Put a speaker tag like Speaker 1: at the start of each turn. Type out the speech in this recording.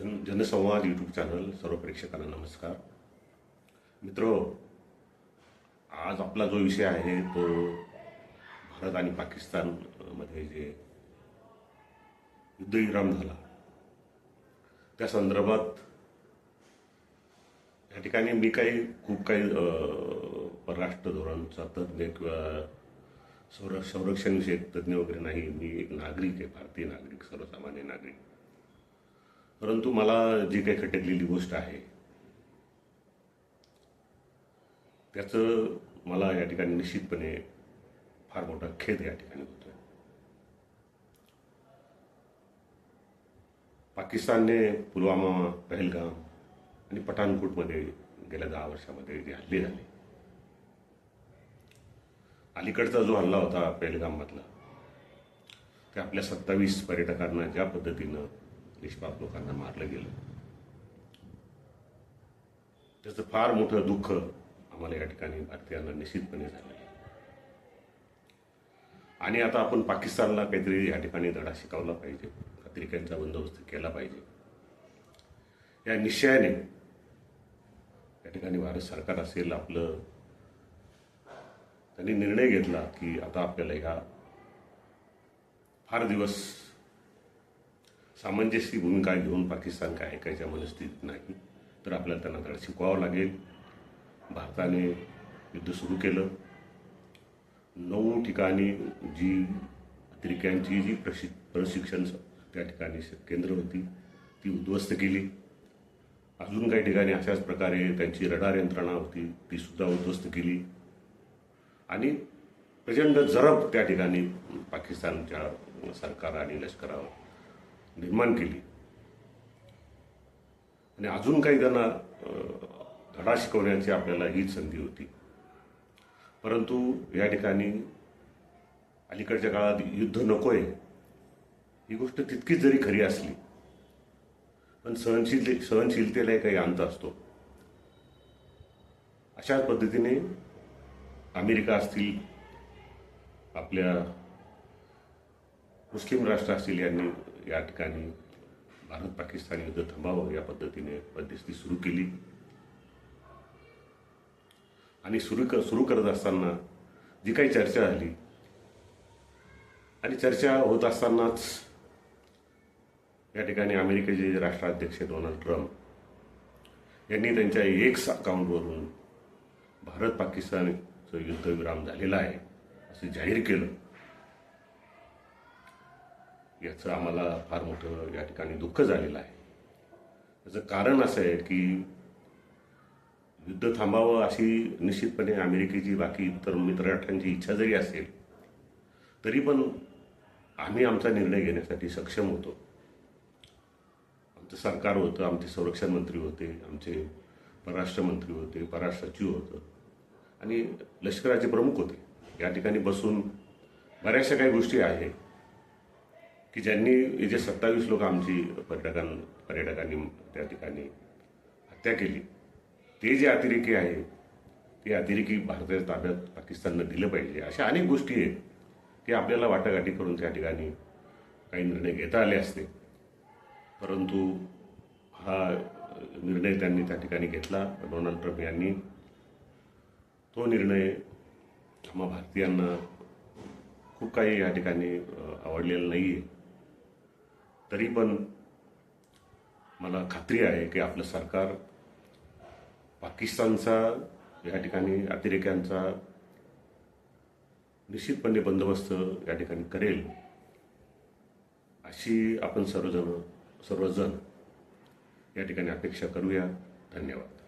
Speaker 1: जन जनसंवाद YouTube channel सर्व प्रेक्षकांना नमस्कार. मित्र आज आपला जो विषय आहे तो भारत आणि पाकिस्तानमध्ये जे युद्धविराम झाला त्या संदर्भात या ठिकाणी मी काही खूप काही परराष्ट्र धोरणचा तज्ज्ञ किंवा संर संरक्षण विषयक तज्ज्ञ वगैरे नाही. मी एक नागरिक आहे भारतीय नागरिक सर्वसामान्य नागरिक. परंतु मला जी काही खटकलेली गोष्ट आहे त्याचं मला या ठिकाणी निश्चितपणे फार मोठा खेद या ठिकाणी होतो पाकिस्तानने पुलवामा पहलगाम आणि पठाणकोटमध्ये गेल्या दहा वर्षामध्ये जे हल्ले झाले अलीकडचा जो हल्ला होता पहलगाममधला ते आपल्या सत्तावीस पर्यटकांना ज्या पद्धतीनं निष्पाप लोकांना मारलं गेलं. त्याचं फार मोठं दुःख आम्हाला या ठिकाणी भारतीयांना निश्चितपणे झालं. आणि आता आपण पाकिस्तानला काहीतरी या ठिकाणी धडा शिकवला पाहिजे पत्रिकांचा बंदोबस्त केला पाहिजे. या निश्चयाने या ठिकाणी भारत सरकार असेल आपलं त्यांनी निर्णय घेतला की आता आपल्याला ह्या फार दिवस सामंजस्य भूमिका घेऊन पाकिस्तान काय ऐकायच्या मनस्थितीत नाही तर आपल्याला त्यांना धडा शिकवावं लागेल. भारताने युद्ध सुरू केलं. नऊ ठिकाणी जी अतिरेक्यांची जी प्रशि प्रशिक्षण त्या ठिकाणी केंद्र होती ती उद्ध्वस्त केली. अजून काही ठिकाणी अशाच प्रकारे त्यांची रडार यंत्रणा होती ती सुद्धा उद्ध्वस्त केली. आणि प्रचंड जरब त्या ठिकाणी पाकिस्तानच्या सरकार आणि लष्करावर निर्माण केली. आणि अजून काही त्यांना धडा शिकवण्याची आपल्याला हीच संधी होती. परंतु या ठिकाणी अलीकडच्या काळात युद्ध नकोय ही गोष्ट तितकीच जरी खरी असली पण सहनशील सहनशीलतेलाही काही अंत असतो. अशाच पद्धतीने अमेरिका असतील आपल्या मुस्लिम राष्ट्र असतील यांनी या ठिकाणी भारत पाकिस्तान युद्ध थांबावं या पद्धतीने मध्यस्थी सुरू केली. आणि सुरू कर सुरू करत असताना जी काही चर्चा झाली आणि चर्चा होत असतानाच या ठिकाणी अमेरिकेचे राष्ट्राध्यक्ष डोनाल्ड ट्रम्प यांनी त्यांच्या एक्स अकाउंटवरून भारत पाकिस्तानचं युद्धविराम झालेला आहे असं जाहीर केलं. याचं आम्हाला फार मोठं या ठिकाणी दुःख झालेलं आहे. याचं कारण असं आहे की युद्ध थांबावं अशी निश्चितपणे अमेरिकेची बाकी इतर मित्रराष्ट्रांची इच्छा जरी असेल तरी पण आम्ही आमचा निर्णय घेण्यासाठी सक्षम होतो. आमचं सरकार होतं आमचे संरक्षण मंत्री होते आमचे परराष्ट्र मंत्री होते परराष्ट्र सचिव होतं आणि लष्कराचे प्रमुख होते. या ठिकाणी बसून बऱ्याचशा काही गोष्टी आहेत. की ज्यांनी जे सत्तावीस लोक आमची पर्यटकां पर्यटकांनी त्या ठिकाणी हत्या केली ते जे अतिरेकी आहे ते अतिरेकी भारताच्या ताब्यात पाकिस्ताननं दिलं पाहिजे. अशा अनेक गोष्टी आहेत की आपल्याला वाटाघाटी करून त्या ठिकाणी काही निर्णय घेता आले असते. परंतु हा निर्णय त्यांनी त्या ठिकाणी घेतला. डोनाल्ड ट्रम्प यांनी तो निर्णय आम्हा भारतीयांना खूप काही या ठिकाणी आवडलेलं आवडलेला नाही आहे तरी पण मला खात्री आहे की आपलं सरकार पाकिस्तानचा या ठिकाणी अतिरेक्यांचा निश्चितपणे बंदोबस्त या ठिकाणी करेल अशी आपण सर्वजण सर्वजण या ठिकाणी अपेक्षा करूया. धन्यवाद.